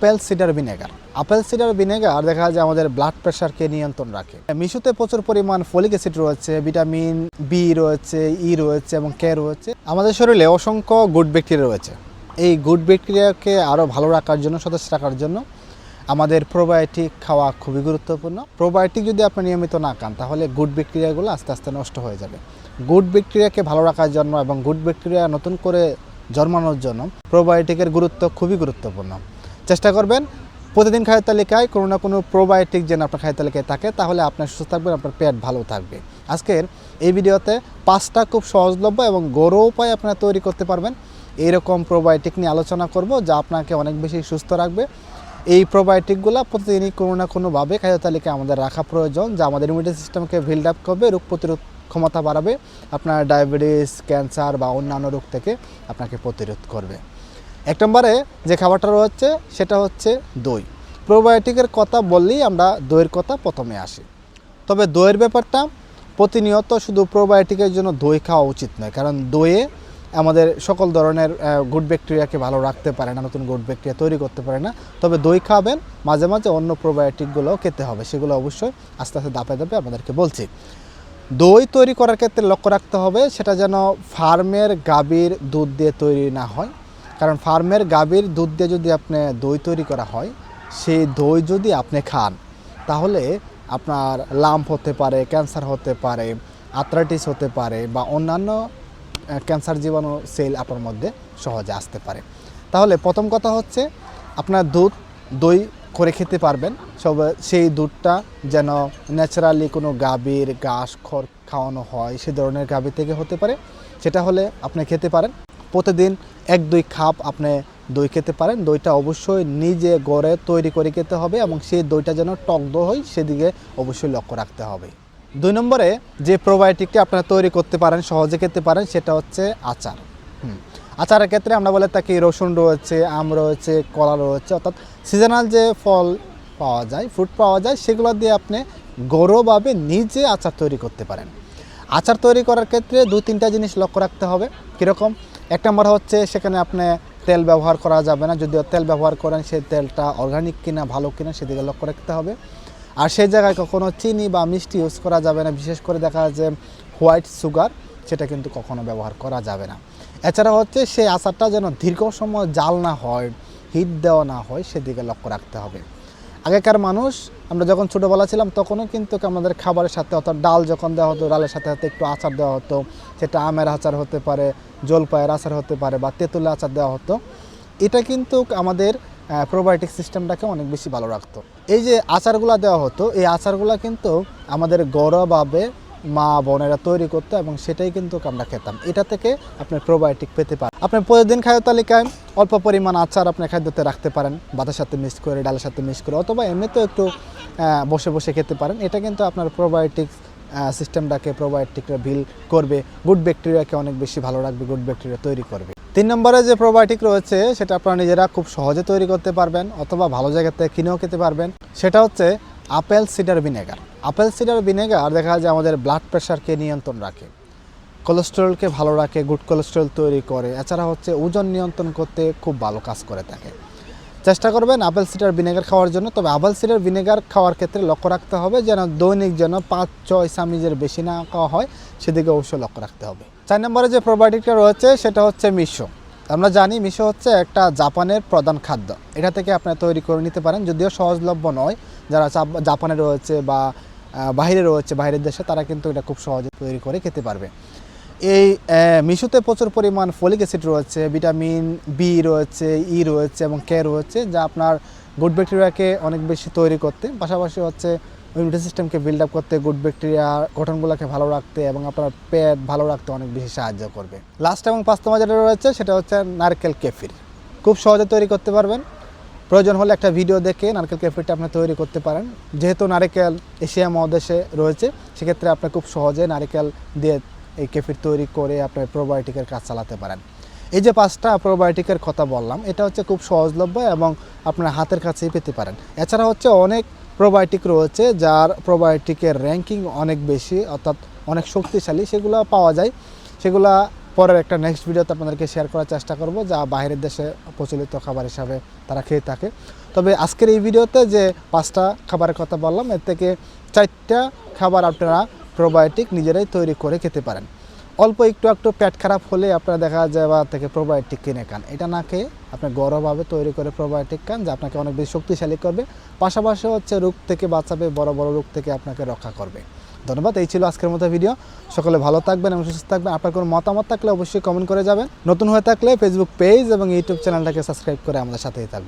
Apple, cider vinegar. Apple, cider vinegar দেখা যায় আমাদের ব্লাড প্রেশারকে নিয়ন্ত্রণ রাখে। মিশুতে প্রচুর পরিমাণ ফলিক অ্যাসিড রয়েছে ভিটামিন বি রয়েছে ই রয়েছে এবং কে রয়েছে। আমাদের শরীরে অসংখ্য গুড ব্যাকটেরিয়া রয়েছে। এই গুড ব্যাকটেরিয়াকে আরও ভালো রাখার জন্য, সতেজ রাখার জন্য আমাদের প্রোবায়োটিক খাওয়া খুবই গুরুত্বপূর্ণ। প্রোবায়োটিক যদি আপনি নিয়মিত না খান, তাহলে গুড ব্যাকটেরিয়াগুলো আস্তে আস্তে নষ্ট হয়ে যাবে। গুড ব্যাকটেরিয়াকে ভালো রাখার জন্য এবং গুড ব্যাকটেরিয়া নতুন করে জন্মানোর জন্য প্রোবায়োটিকের গুরুত্ব খুবই গুরুত্বপূর্ণ। চেষ্টা করবেন। প্রতিদিন খাদ্য তালিকায় কোনো না কোনো প্রোবায়োটিক যেন আপনার খাদ্য তালিকায় থাকে, তাহলে আপনার সুস্থ থাকবেন, আপনার পেট ভালো থাকবে। আজকের এই ভিডিওতে পাঁচটা খুব সহজলভ্য এবং গৌরব উপায় আপনারা তৈরি করতে পারবেন। এইরকম প্রোবায়োটিক নিয়ে আলোচনা করব, যা আপনাকে অনেক বেশি সুস্থ রাখবে। এই প্রোবায়োটিকগুলো প্রতিদিনই কোনো না কোনোভাবে খাদ্য তালিকায় আমাদের রাখা প্রয়োজন, যা আমাদের ইমিউনিটি সিস্টেমকে বিল্ড আপ করবে, রোগ প্রতিরোধ ক্ষমতা বাড়াবে, আপনার ডায়াবেটিস ক্যান্সার বা অন্যান্য রোগ থেকে আপনাকে প্রতিরোধ করবে। এক নম্বরে যে খাবারটা রয়েছে, সেটা হচ্ছে দই। প্রোবায়োটিকের কথা বললেই আমরা দইয়ের কথা প্রথমে আসি। তবে দইয়ের ব্যাপারটা প্রতিনিয়ত শুধু প্রোবায়োটিকের জন্য দই খাওয়া উচিত নয়, কারণ দইয়ে আমাদের সকল ধরনের গুড ব্যাকটেরিয়াকে ভালো রাখতে পারে না, নতুন গুড ব্যাকটেরিয়া তৈরি করতে পারে না। তবে দই খাবেন, মাঝে মাঝে অন্য প্রোবায়োটিকগুলোও খেতে হবে, সেগুলো অবশ্যই আস্তে আস্তে দাপে দাপে আপনাদেরকে বলছি। দই তৈরি করার ক্ষেত্রে লক্ষ্য রাখতে হবে, সেটা যেন ফার্মের গাভীর দুধ দিয়ে তৈরি না হয়। কারণ ফার্মের গাভীর দুধ দিয়ে যদি আপনি দই তৈরি করা হয়, সেই দই যদি আপনি খান, তাহলে আপনার লাম্প হতে পারে, ক্যান্সার হতে পারে আথরাইটিস হতে পারে বা অন্যান্য ক্যান্সার জীবাণু সেল আপনার মধ্যে সহজে আসতে পারে। তাহলে প্রথম কথা হচ্ছে, আপনার দুধ দই করে খেতে পারবেন, সব সেই দুধটা যেন ন্যাচারালি কোনো গাভীর ঘাস খড় খাওয়ানো হয়, সে ধরনের গাভী থেকে হতে পারে। সেটা হলে আপনি খেতে পারেন। প্রতিদিন এক, দুই খাপ আপনি দই খেতে পারেন। দইটা অবশ্যই নিজে গড়ে তৈরি করে খেতে হবে এবং সেই দইটা যেন টক দই হয়, সেদিকে অবশ্যই লক্ষ্য রাখতে হবে। দুই নম্বরে যে প্রোবায়োটিকটি আপনারা তৈরি করতে পারেন, সহজে খেতে পারেন, সেটা হচ্ছে আচার। আচারের ক্ষেত্রে আমরা বলে থাকি রসুন রয়েছে, আম রয়েছে, কলা রয়েছে, অর্থাৎ সিজনাল যে ফল পাওয়া যায় ফ্রুট পাওয়া যায়, সেগুলো দিয়ে আপনি গৌরবভাবে নিজে আচার তৈরি করতে পারেন। আচার তৈরি করার ক্ষেত্রে দু তিনটা জিনিস লক্ষ্য রাখতে হবে। কীরকম? এক নম্বর হচ্ছে সেখানে আপনি তেল ব্যবহার করা যাবে না। যদিও তেল ব্যবহার করেন, সেই তেলটা অর্গানিক কিনা, ভালো কিনা, সেদিকে লক্ষ্য রাখতে হবে। আর সেই জায়গায় কখনো চিনি বা মিষ্টি ইউজ করা যাবে না। বিশেষ করে দেখা যায় যে হোয়াইট সুগার সেটা কিন্তু কখনো ব্যবহার করা যাবে না। এছাড়া হচ্ছে সেই আচারটা যেন দীর্ঘ সময় জাল না হয় হিট দেওয়া না হয়, সেদিকে লক্ষ্য রাখতে হবে। আগেকার মানুষ, আমরা যখন ছোটোবেলা ছিলাম, তখনও কিন্তু আমাদের খাবারের সাথে, অর্থাৎ ডাল যখন দেওয়া হতো, ডালের সাথে সাথে একটু আচার দেওয়া হতো, সেটা আমের আচার হতে পারে জলপায়ের আচার হতে পারে বা তেঁতুলের আচার দেওয়া হতো, এটা কিন্তু আমাদের প্রোবায়োটিক সিস্টেমটাকে অনেক বেশি ভালো রাখতো। এই যে আচারগুলো দেওয়া হতো, এই আচারগুলো কিন্তু আমাদের গৌরবভাবে মা বোনেরা তৈরি করতো এবং সেটাই কিন্তু আমরা খেতাম। এটা থেকে আপনার প্রোবায়োটিক পেতে পারেন। আপনি প্রতিদিন খাদ্য তালিকায় অল্প পরিমাণ আচার আপনি খাদ্যতে রাখতে পারেন ভাতের সাথে মিক্স করে, ডালের সাথে মিক্স করে, অথবা এমনিতেও একটু বসে বসে খেতে পারেন। এটা কিন্তু আপনার প্রোবায়োটিক সিস্টেমটাকে প্রোবায়োটিকটা বিল করবে। গুড ব্যাকটেরিয়াকে অনেক বেশি ভালো রাখবে গুড ব্যাকটেরিয়া তৈরি করবে। তিন নম্বরে যে প্রোবায়োটিক রয়েছে, সেটা আপনারা নিজেরা খুব সহজে তৈরি করতে পারবেন, অথবা ভালো জায়গা থেকে কিনেও খেতে পারবেন। সেটা হচ্ছে apple, cider vinegar. Apple, cider vinegar দেখা যায় আমাদের ব্লাড প্রেশারকে নিয়ন্ত্রণ রাখে। কোলেস্টেরলকে ভালো রাখে গুড কোলেস্টেরল তৈরি করে। এছাড়া হচ্ছে ওজন নিয়ন্ত্রণ করতে খুব ভালো কাজ করে থাকে। চেষ্টা করবেন আপেল, সিডার ভিনেগার খাওয়ার জন্য। তবে আপেল, সিডার ভিনেগার খাওয়ার ক্ষেত্রে লক্ষ্য রাখতে হবে যেন দৈনিক যেন পাঁচ, ছয় চামিজের বেশি না খাওয়া হয়, সেদিকে অবশ্যই লক্ষ্য রাখতে হবে। চার নম্বরে যে প্রোবায়োটিকটা রয়েছে, সেটা হচ্ছে মিশো আমরা জানি মিশো হচ্ছে একটা জাপানের প্রধান খাদ্য। এটা থেকে আপনি তৈরি করে নিতে পারেন, যদিও সহজলভ্য নয়। যারা জাপ- জাপানে রয়েছে বা বাইরে রয়েছে বাইরের দেশে, তারা কিন্তু এটা খুব সহজে তৈরি করে খেতে পারবে। এই মিশুতে প্রচুর পরিমাণ ফলিক অ্যাসিড রয়েছে, ভিটামিন বি রয়েছে, ই রয়েছে এবং কে রয়েছে, যা আপনার গুড ব্যাকটেরিয়াকে অনেক বেশি তৈরি করতে। পাশাপাশি হচ্ছে ইমিউনিটি সিস্টেমকে বিল্ড আপ করতে গুড ব্যাকটেরিয়া গঠনগুলোকে ভালো রাখতে এবং আপনার পেট ভালো রাখতে অনেক বেশি সাহায্য করবে। লাস্ট এবং পাঁচ নম্বর যেটা রয়েছে, সেটা হচ্ছে নারকেল কেফির। খুব সহজে তৈরি করতে পারবেন। প্রয়োজন হলে একটা ভিডিও দেখে নারকেল কেফিরটা আপনি তৈরি করতে পারেন। যেহেতু নারকেল এশিয়া মহাদেশে রয়েছে, সেক্ষেত্রে আপনি খুব সহজে নারকেল দিয়ে এই কেফির তৈরি করে আপনার প্রোবায়োটিকের কাজ চালাতে পারেন। এই যে পাঁচটা প্রোবায়োটিকের কথা বললাম, এটা হচ্ছে খুব সহজলভ্য এবং আপনার হাতের কাছেই পেতে পারেন। এছাড়া হচ্ছে অনেক প্রোবায়োটিক রয়েছে, যার প্রোবায়োটিকের র্যাঙ্কিং অনেক বেশি, অর্থাৎ অনেক শক্তিশালী, সেগুলো পাওয়া যায়। সেগুলা পরের একটা নেক্সট ভিডিওতে আপনাদেরকে শেয়ার করার চেষ্টা করব, যা বাইরের দেশে প্রচলিত খাবার হিসাবে তারা খেয়ে থাকে। তবে আজকের এই ভিডিওতে যে পাঁচটা খাবারের কথা বললাম, এর থেকে চারটা খাবার আপনারা প্রোবায়োটিক নিজেরাই তৈরি করে খেতে পারেন। অল্প একটু একটু পেট খারাপ হলে আপনারা দেখা যায় বা থেকে প্রোবায়োটিক কিনে খান। এটা না খেয়ে আপনি গরমভাবে তৈরি করে প্রোবায়োটিক খান, যা আপনাকে অনেক বেশি শক্তিশালী করবে। পাশাপাশি হচ্ছে রোগ থেকে বাঁচাবে, বড় বড় রোগ থেকে আপনাকে রক্ষা করবে। ধন্যবাদ, এই ছিল আজকের মতো ভিডিও সকলে ভালো থাকবেন এবং সুস্থ থাকবেন। আপনার কোনো মতামত থাকলে অবশ্যই কমেন্ট করে যাবেন। নতুন হয়ে থাকলে ফেসবুক পেজ এবং ইউটিউব চ্যানেলটাকে সাবস্ক্রাইব করে আমাদের সাথেই থাকবেন।